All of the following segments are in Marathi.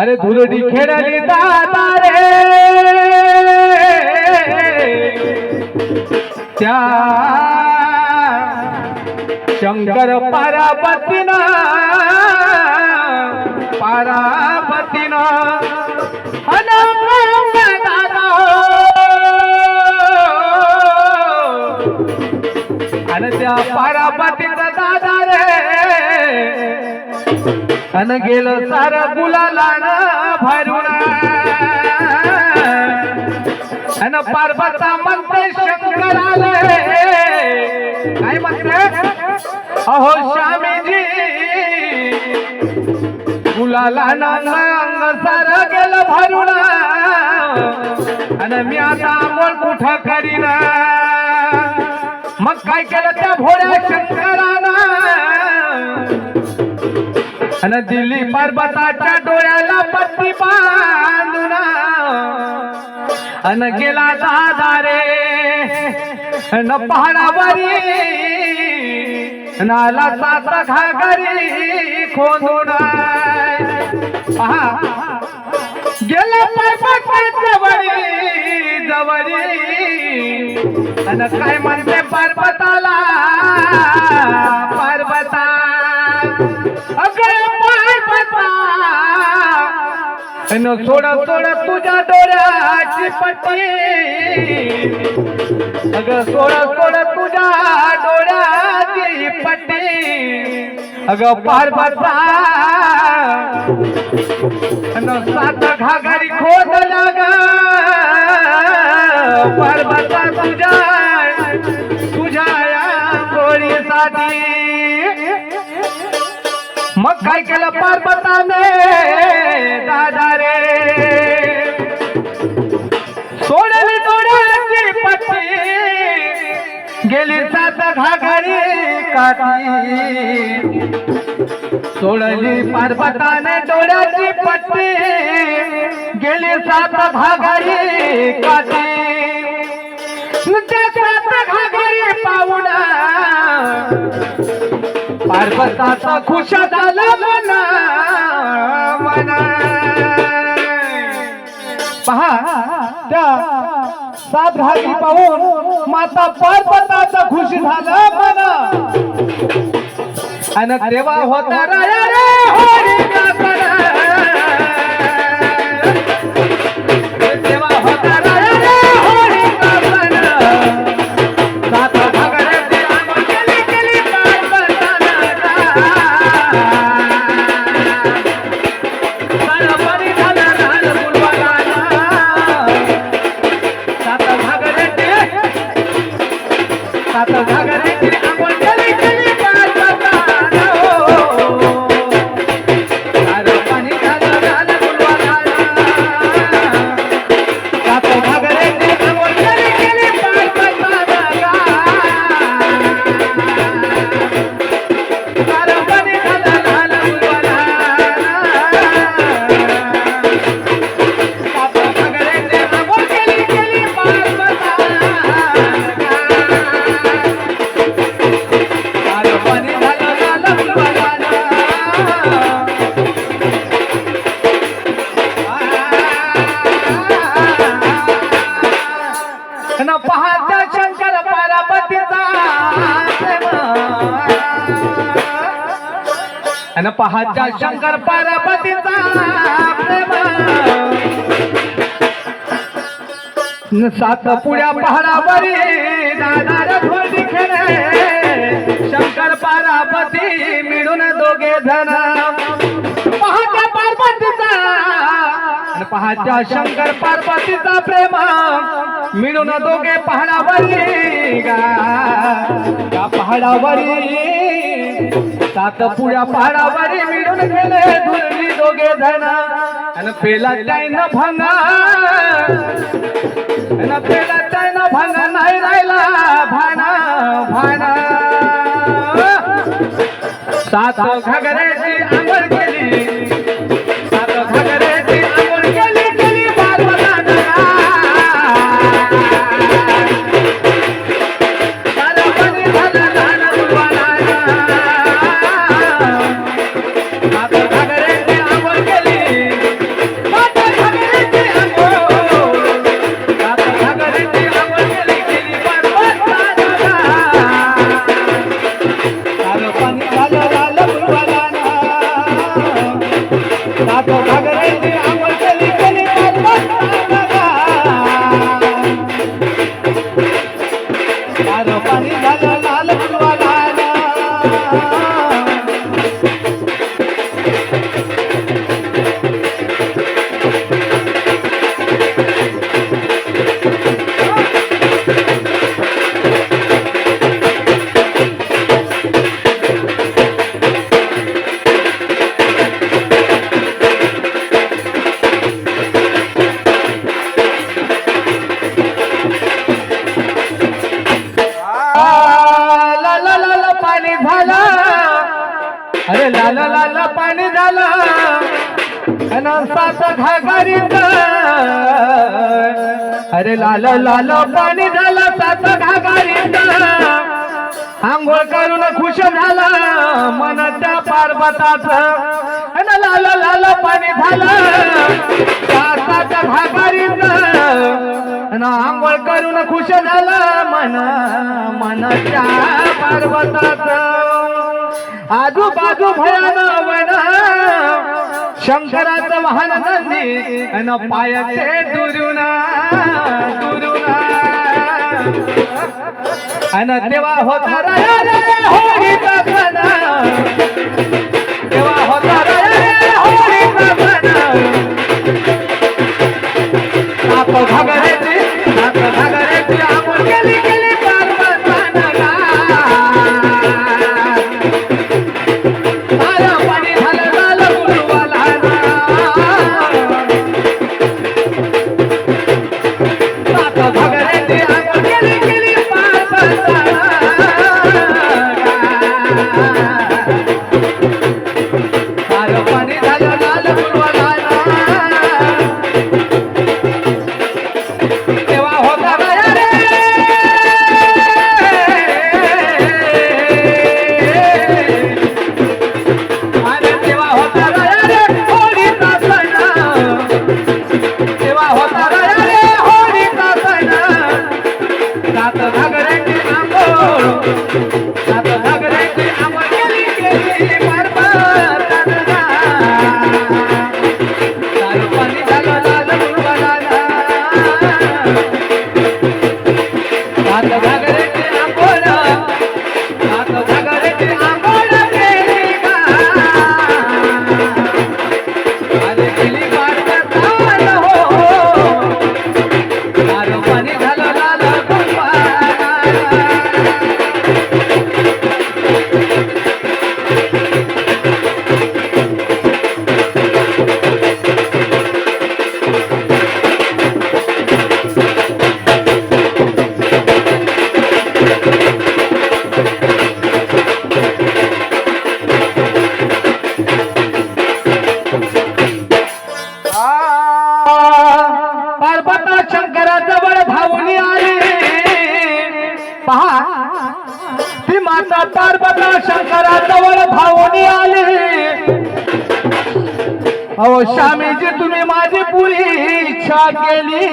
अरे धुरडी खेळली दादा रे। त्या शंकर पारावती पारावती हनुमान दादा। आणि त्या पारापातीचा दादा रे. अन गेलं सार गुलालान भरून. अन पार्वता म्हणते शंकर आले काय म्हणते? अहो श्यामीजी गुलालान अंग सार गेलं भरून. आणि मी आता आंघोळ कुठं करीना? मग काय केलं त्या भोळ्या शंकरानं? आणि दिल्ली पर्वताच्या डोळ्याला पत्ती बांधून अन गेला दादा रे न पहाडावरी नाला सात घागरी खोदून. पहा गेला पर्वताच्या वरी जवळी अन काय म्हणते पर्वताला? पर्वता. अगं पर्वता. अन सोड सोड तुझ्या डोळ्याची पट्टी. अगं सोड सोड तुझ्या डोळ्याची पट्टी. अगं पार्वता. अन सात घागरी खोद लागा. पर्वता तुझ्या तुझ्या या गोळीसाठी मग काय केलं पर्वताने दादा रे? सोडली डोळ्याची पट्टी गेली सात घागरी काठी. सोडली पर्वताने डोळ्याची पट्टी गेली सात घागरी काठी. पार्वताचा खुश झाला मना. मना पहा त्या सात घाटी पाहून माता पार्वताचा खुश झाला मना. आणि तेव्हा होता राया रे होळीचा Gaga. न पाहता शंकर पार्वतीचा सात पुड्या पहाडावरी दादा रथोडी खेळे शंकर पार्वती मिळून दोघे पहात्या पार्वतीचा पहाच्या शंकर पार्वतीचा प्रेम. मिळून दोघे पहाडावरी गा. पहाडावरी सात पुड्या पहाडावरी मिळून गेले धुरली दोघे जण. आणि पेला त्यान भंगा आणि पेला त्यान भंगा नाही राहिला भाना भाना. सात घगऱ्याची आंघोळ अरे लाल लाल पाणी झालं. अन सात अरे लाल लाल पाणी झालं सात घागारी आंघोळ करून खुश झाला मनाच्या पार्वताच अन लाल लाल पाणी झालं सात घागारी आंघोळ करून खुश झाला मन मनाच्या पार्वताच आजूबाजू भयान वन शंकराचं वाहन नंदी अन पायाचे दुरुना दुरून. अन तेव्हा होता होळीचा सण सात घागऱ्याची आंघोळ सात पार्वता शंकराजवळ धावून आली. अहो स्वामीजी तुम्ही माझी पुरी इच्छा केली.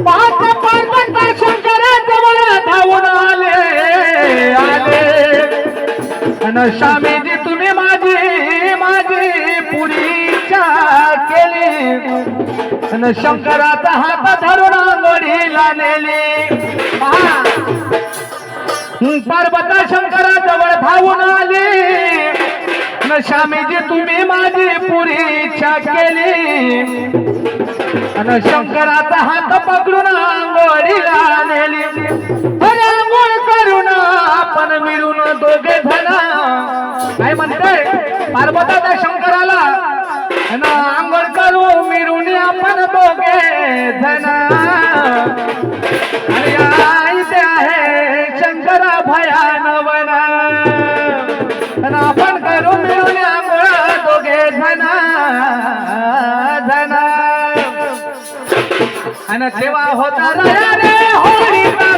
पाहता पार्वता शंकराजवळ धावून आले. आले. आणि स्वामीजी तुम्ही माझी माझी पुरी इच्छा केली. आणि शंकराचा हात धरून आंघोळीला नेली. पार्वता शंकरा जवळ धावून आले. न तुम्ही माझी पुरी इच्छा केली. शंकराचा हात पकडून आंघोळीला आपण करू मिळून आंघोळ दोघे जण जण आणि तेव्हा होता राया रे होळीचा